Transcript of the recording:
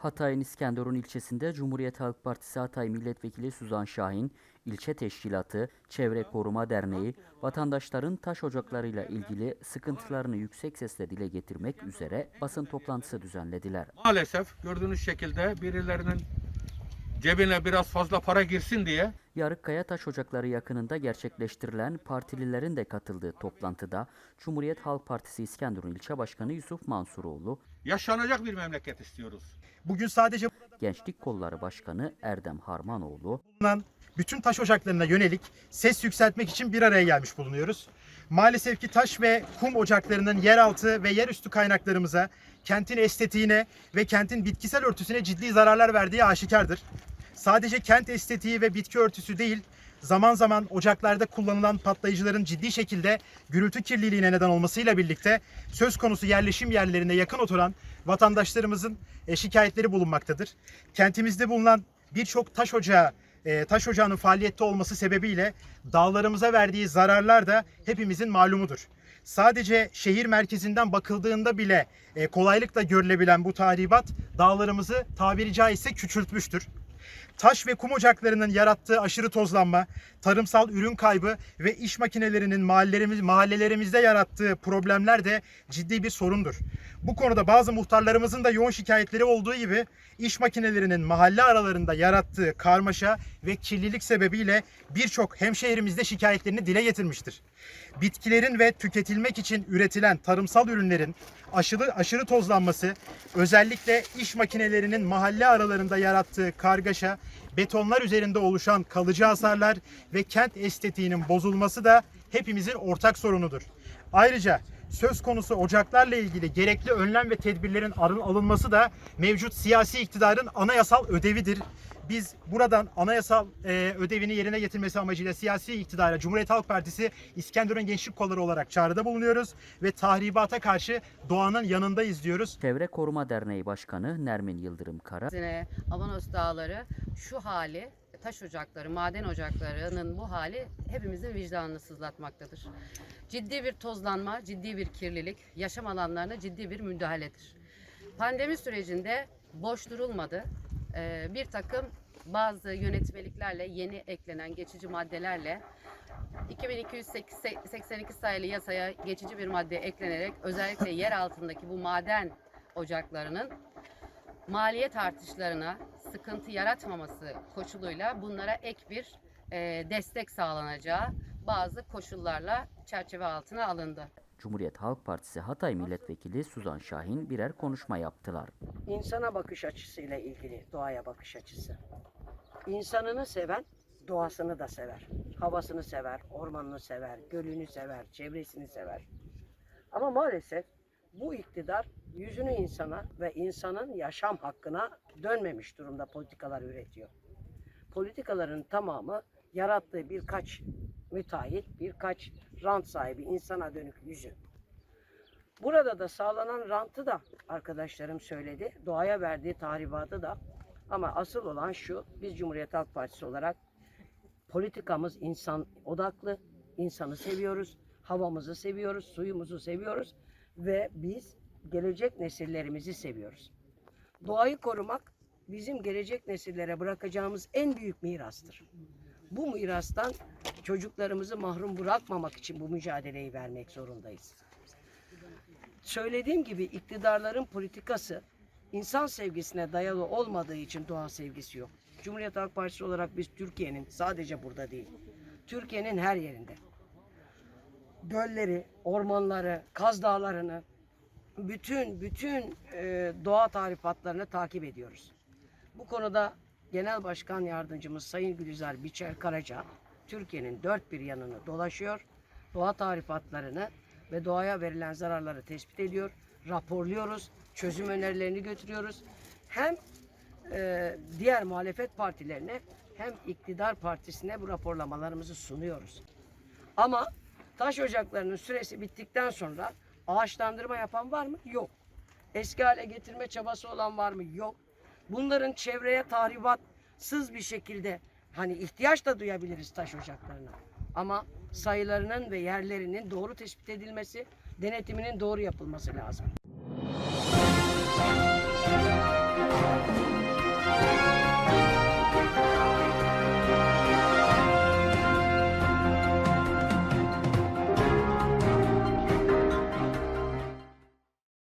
Hatay'ın İskenderun ilçesinde Cumhuriyet Halk Partisi Hatay Milletvekili Suzan Şahin, ilçe teşkilatı, Çevre Koruma Derneği, vatandaşların taş ocaklarıyla ilgili sıkıntılarını yüksek sesle dile getirmek üzere basın toplantısı düzenlediler. Maalesef gördüğünüz şekilde birilerinin cebine biraz fazla para girsin diye Yarıkkaya Taş Ocakları yakınında gerçekleştirilen partililerin de katıldığı toplantıda Cumhuriyet Halk Partisi İskenderun İlçe Başkanı Yusuf Mansuroğlu, yaşanacak bir memleket istiyoruz. Bugün sadece Gençlik Kolları Başkanı Erdem Harmanoğlu, bulunan bütün taş ocaklarına yönelik ses yükseltmek için bir araya gelmiş bulunuyoruz. Maalesef ki taş ve kum ocaklarının yeraltı ve yerüstü kaynaklarımıza, kentin estetiğine ve kentin bitkisel örtüsüne ciddi zararlar verdiği aşikardır. Sadece kent estetiği ve bitki örtüsü değil, zaman zaman ocaklarda kullanılan patlayıcıların ciddi şekilde gürültü kirliliğine neden olmasıyla birlikte söz konusu yerleşim yerlerine yakın oturan vatandaşlarımızın e, şikayetleri bulunmaktadır. Kentimizde bulunan birçok taş ocağı e, taş ocağının faaliyette olması sebebiyle dağlarımıza verdiği zararlar da hepimizin malumudur. Sadece şehir merkezinden bakıldığında bile e, kolaylıkla görülebilen bu tahribat dağlarımızı tabiri caizse küçültmüştür. Taş ve kum ocaklarının yarattığı aşırı tozlanma, tarımsal ürün kaybı ve iş makinelerinin mahallelerimiz, mahallelerimizde yarattığı problemler de ciddi bir sorundur. Bu konuda bazı muhtarlarımızın da yoğun şikayetleri olduğu gibi iş makinelerinin mahalle aralarında yarattığı karmaşa ve kirlilik sebebiyle birçok hemşehrimizde şikayetlerini dile getirmiştir. Bitkilerin ve tüketilmek için üretilen tarımsal ürünlerin aşırı aşırı tozlanması, özellikle iş makinelerinin mahalle aralarında yarattığı kargaşa, betonlar üzerinde oluşan kalıcı hasarlar ve kent estetiğinin bozulması da hepimizin ortak sorunudur. Ayrıca söz konusu ocaklarla ilgili gerekli önlem ve tedbirlerin alınması da mevcut siyasi iktidarın anayasal ödevidir. Biz buradan anayasal e, ödevini yerine getirmesi amacıyla siyasi iktidara Cumhuriyet Halk Partisi İskenderun Gençlik Kolları olarak çağrıda bulunuyoruz ve tahribata karşı doğanın yanındayız diyoruz. Çevre Koruma Derneği Başkanı Nermin Yıldırım Kara, Avanos Dağları şu hali taş ocakları, maden ocaklarının bu hali hepimizin vicdanını sızlatmaktadır. Ciddi bir tozlanma, ciddi bir kirlilik, yaşam alanlarına ciddi bir müdahaledir. Pandemi sürecinde boş durulmadı. Ee, bir takım bazı yönetmeliklerle, yeni eklenen geçici maddelerle 2282 sayılı yasaya geçici bir madde eklenerek özellikle yer altındaki bu maden ocaklarının maliyet artışlarına sıkıntı yaratmaması koşuluyla bunlara ek bir e, destek sağlanacağı bazı koşullarla çerçeve altına alındı. Cumhuriyet Halk Partisi Hatay Milletvekili Suzan Şahin birer konuşma yaptılar. insana bakış açısıyla ilgili doğaya bakış açısı. İnsanını seven doğasını da sever. Havasını sever, ormanını sever, gölünü sever, çevresini sever. Ama maalesef bu iktidar yüzünü insana ve insanın yaşam hakkına dönmemiş durumda politikalar üretiyor. Politikaların tamamı yarattığı birkaç müteahhit, birkaç rant sahibi insana dönük yüzü. Burada da sağlanan rantı da arkadaşlarım söyledi. Doğaya verdiği tahribatı da. Ama asıl olan şu, biz Cumhuriyet Halk Partisi olarak politikamız insan odaklı, insanı seviyoruz, havamızı seviyoruz, suyumuzu seviyoruz ve biz gelecek nesillerimizi seviyoruz. Doğayı korumak bizim gelecek nesillere bırakacağımız en büyük mirastır. Bu mirastan çocuklarımızı mahrum bırakmamak için bu mücadeleyi vermek zorundayız söylediğim gibi iktidarların politikası insan sevgisine dayalı olmadığı için doğa sevgisi yok. Cumhuriyet Halk Partisi olarak biz Türkiye'nin sadece burada değil, Türkiye'nin her yerinde gölleri, ormanları, kaz dağlarını, bütün bütün e, doğa tarifatlarını takip ediyoruz. Bu konuda Genel Başkan Yardımcımız Sayın Gülizar Biçer Karaca Türkiye'nin dört bir yanını dolaşıyor. Doğa tarifatlarını ve doğaya verilen zararları tespit ediyor, raporluyoruz, çözüm önerilerini götürüyoruz. Hem e, diğer muhalefet partilerine hem iktidar partisine bu raporlamalarımızı sunuyoruz. Ama taş ocaklarının süresi bittikten sonra ağaçlandırma yapan var mı? Yok. Eski hale getirme çabası olan var mı? Yok. Bunların çevreye tahribatsız bir şekilde hani ihtiyaç da duyabiliriz taş ocaklarına. Ama sayılarının ve yerlerinin doğru tespit edilmesi, denetiminin doğru yapılması lazım.